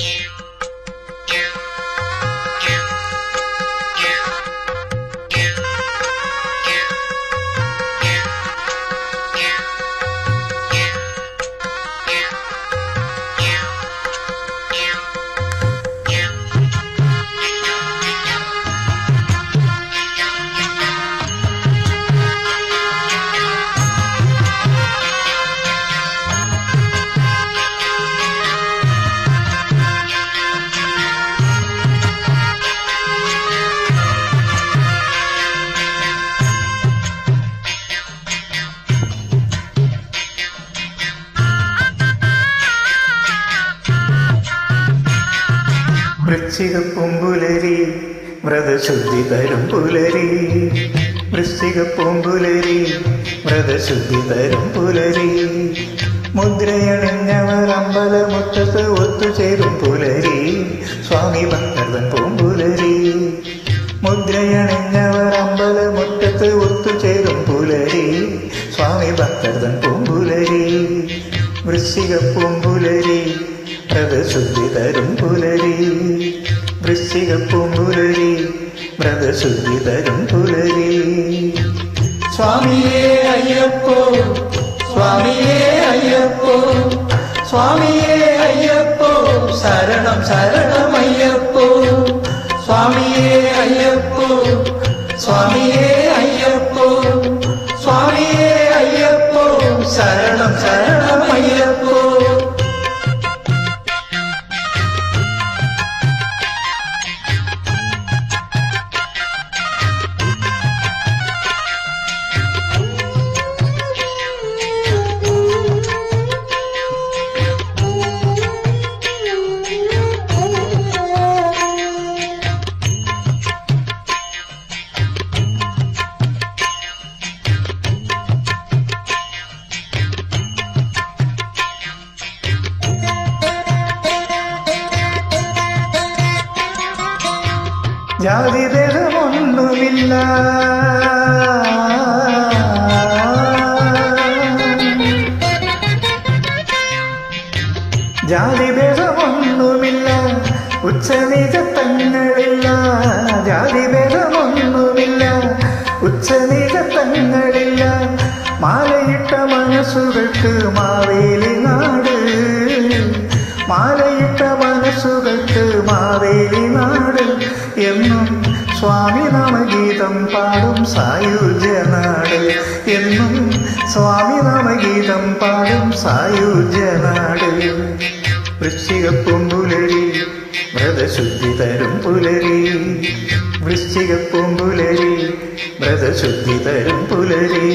you വൃശ്ചിക പൂമ്പുലരി വ്രതശുദ്ധി തരും പുലരി. വൃശ്ചിക പൂമ്പുലരി വ്രതശുദ്ധി തരും പുലരി. മുദ്രയണിഞ്ഞവർ അമ്പല മുറ്റത്ത് ഒത്തുചേരും പുലരി. സ്വാമി ഭക്തൻ പൂമ്പുലരി മുദ്രയണിഞ്ഞവർ അമ്പല മുറ്റത്ത് ഒത്തുചേരും പുലരി. സ്വാമി ഭക്തൻ പൂമ്പുലരി വൃശ്ചിക പൂമ്പുലരി വ്രതശുദ്ധി തരും പുലരി വൃശ്ചിക പൂമ്പുലരി വ്രതശുദ്ധി തരും പുലരി സ്വാമിയേ അയ്യപ്പോ സ്വാമിയേ അയ്യപ്പോ സ്വാമിയേ അയ്യപ്പോ ശരണം ശരണം. ജാതിഭേദമൊന്നുമില്ല ജാതിഭേദമൊന്നുമില്ല ഉച്ചനീചത്തങ്ങളില്ല ജാതിഭേദമൊന്നുമില്ല ഉച്ചനീചത്തങ്ങളില്ല മാലയിട്ട നാമഗീതം പാടും സായുജ്യനാട് എന്നും സ്വാമി നാമഗീതം പാടും സായുജ്യനാട്. വൃശ്ചികപ്പും പുലരി വ്രതശുദ്ധി തരും പുലരി. വൃശ്ചികപ്പും പുലരി വ്രതശുദ്ധി തരും പുലരി.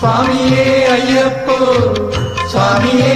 സ്വാമിയേ അയ്യപ്പോ സ്വാമിയേ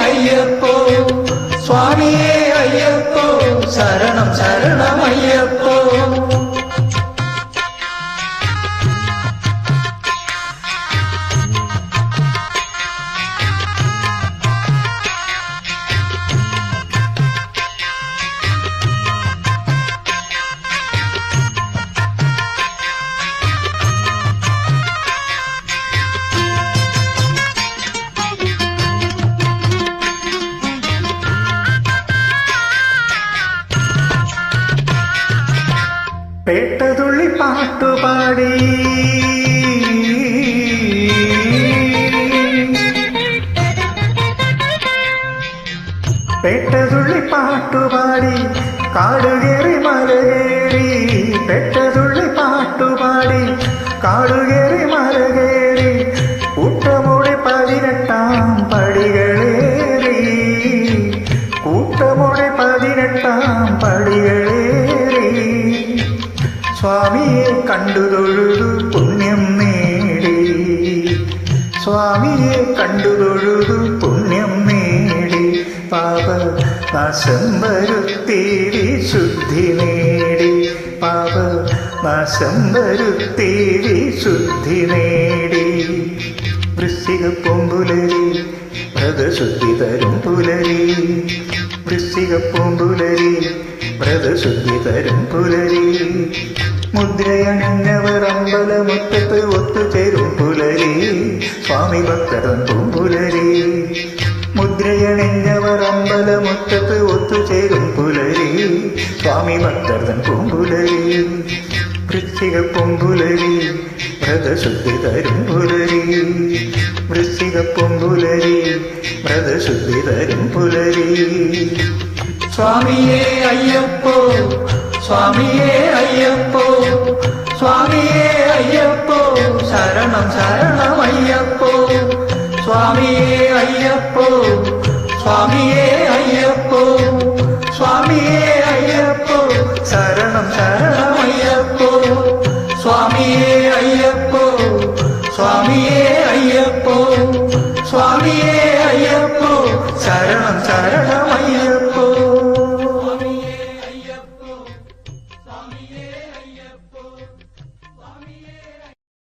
പേട്ടതുള്ളി പാട്ടുപാടി പേട്ടതുള്ളി പാട്ടുപാടി കാടുകേറി മലകേറി പെട്ടതുള്ളി പാട്ടുപാടി കാടുകേറി കണ്ടു തൊഴുതു പുണ്യം നേടി. സ്വാമിയെ കണ്ടു തൊഴുതു പുണ്യം നേടി. പാപ നാശം വരുത്തി വിശുദ്ധി നേടി. പാപ നാശം വരുത്തി വിശുദ്ധി നേടി. വൃശ്ചിക പൊമ്പുലരി വ്രതശുദ്ധി തരും പുലരി. വൃശ്ചിക പൊമ്പുലരി വ്രതശുദ്ധി തരും പുലരി. മുദ്രയണിഞ്ഞവർ അമ്പലമുറ്റത്ത് ഒത്തുചേരും പുലരി സ്വാമി ഭക്തരൻ പൂമ്പുലരി മുദ്രയണിഞ്ഞവർ അമ്പലമുറ്റത്ത് ഒത്തുചേരും പുലരി സ്വാമി ഭക്തരൻ പൂമ്പുലരി വൃശ്ചിക പൊമ്പുലരി വ്രതശുദ്ധി തരും പുലരി. വൃശ്ചിക പൊമ്പുലരി വ്രതശുദ്ധി തരും പുലരി. സ്വാമിയേ അയ്യപ്പോ சுவாமியே ஐயப்போ சுவாமியே ஐயப்போ சரணம் சரணம் ஐயப்போ. சுவாமியே ஐயப்போ சுவாமியே ஐயப்போ. சுவாமியே ஐயப்போ சரணம் சரணம் ஐயப்போ. சுவாமியே ஐயப்போ சுவாமியே ஐயப்போ. சுவாமியே ஐயப்போ சரணம் சரணம் ஐயப்போ.